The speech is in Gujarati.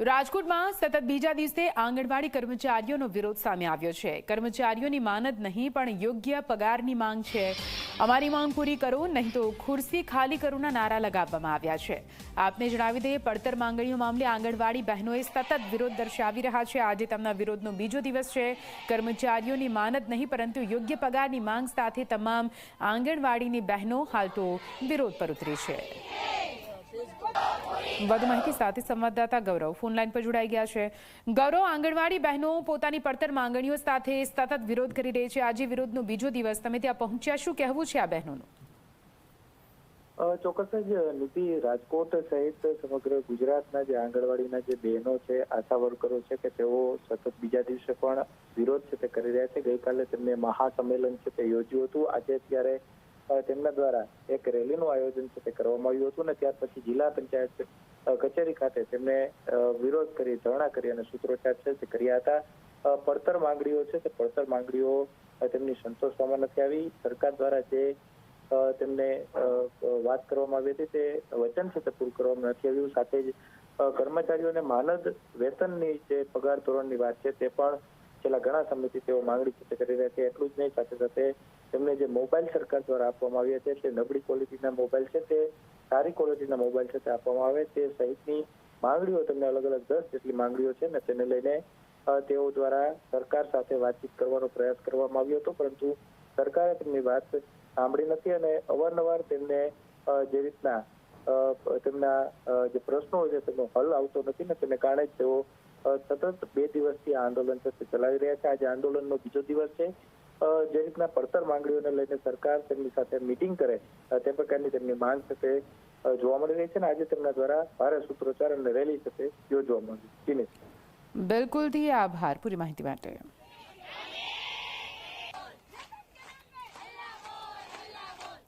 રાજકોટમાં સતત બીજા દિવસે આંગણવાડી કર્મચારીઓનો વિરોધ સામે આવ્યો છે. કર્મચારીઓની માનદ નહીં, પણ યોગ્ય પગારની માંગ છે. અમારી માંગ પૂરી કરો, નહીં તો ખુરશી ખાલી કરોના નારા લગાવવામાં આવ્યા છે. આપને જણાવી દઈએ, પડતર માંગણીઓ મામલે આંગણવાડી બહેનોએ સતત વિરોધ દર્શાવી રહ્યા છે. આજે તેમના વિરોધનો બીજો દિવસ છે. કર્મચારીઓની માનદ નહીં, પરંતુ યોગ્ય પગારની માંગ સાથે તમામ આંગણવાડીની બહેનો હાલ તો વિરોધ પર ઉતરી છે. વધુ માહિતી સાથે સંવાદદાતા ગૌરવ ફોનલાઈન પર જોડાઈ ગયા છે. ગૌરવ આંગણવાડી બહેનો પોતાની પડતર માંગણીઓ સાથે સતત વિરોધ કરી રહી છે. આજે વિરોધનો બીજો દિવસ. તમે ત્યાં પહોંચ્યા? શું કહેવું છે આ બહેનોનું? ચોક્કસ જ નીતિ રાજકોટ સહિત સમગ્ર ગુજરાતના જે આંગણવાડીના જે બહેનો છે આશા વર્કરો છે કે તેઓ સતત બીજા દિવસે પણ વિરોધ છે તે કરી રહ્યા છે. ગઈકાલે તેમને મહાસંમેલન છે તે યોજ્યું હતું. આજે અત્યારે અ, તેમના દ્વારા એક રેલીનું આયોજન છે તે કરવામાં આવ્યું હતું અને ત્યાર પછી જિલ્લા પંચાયત કચેરી ખાતે તેમને વિરોધ કરી, ધરણા કરી અને સૂત્રોચ્ચાર છે તે કર્યા હતા. પડતર માંગણીઓ છે તે પડતર માંગણીઓ તેમની સંતોષવામાં નથી આવી. સરકાર દ્વારા જે તેમને વાત કરવામાં આવી હતી તે વચન છે તે પૂરું કરવામાં નથી આવ્યું. સાથે જ કર્મચારીઓને માનદ વેતનની જે પગાર ધોરણની વાત છે તે પણ છેલ્લા ઘણા સમયથી તેઓ માંગણી છે તે કરી રહ્યા છે. એટલું જ નહીં, સાથે સાથે તેમને જે મોબાઈલ સરકાર દ્વારા આપવામાં આવ્યા છે તે નબળી ક્વોલિટીના મોબાઈલ છે, તે સારી ક્વોલિટીના મોબાઈલ છે આપવામાં આવે, તે સહિતની માંગણીઓ તેમને અલગ અલગ દસ જેટલી માંગણીઓ છે ને તેને લઈને તેઓ દ્વારા સરકાર સાથે વાતચીત કરવાનો પ્રયાસ કરવામાં આવ્યો હતો, પરંતુ સરકારે તેમની વાત સાંભળી નથી અને અવારનવાર તેમને જે રીતના તેમના જે પ્રશ્નો છે તેનો હલ આવતો નથી ને તેને કારણે જ તેઓ સતત બે દિવસથી આ આંદોલન છે ચલાવી રહ્યા છે. આજે આંદોલનનો બીજો દિવસ છે. જે રીતના પડતર માંગણીઓને લઈને સરકાર તેમની સાથે મિટિંગ કરે તે પ્રકારની તેમની માંગ છે જોવા મળી રહી છે અને આજે તેમના દ્વારા ભારે સૂત્રોચ્ચાર અને રેલી યોજવા યોજવામાં આવી બિલકુલથી આભાર. પૂરી માહિતી માટે.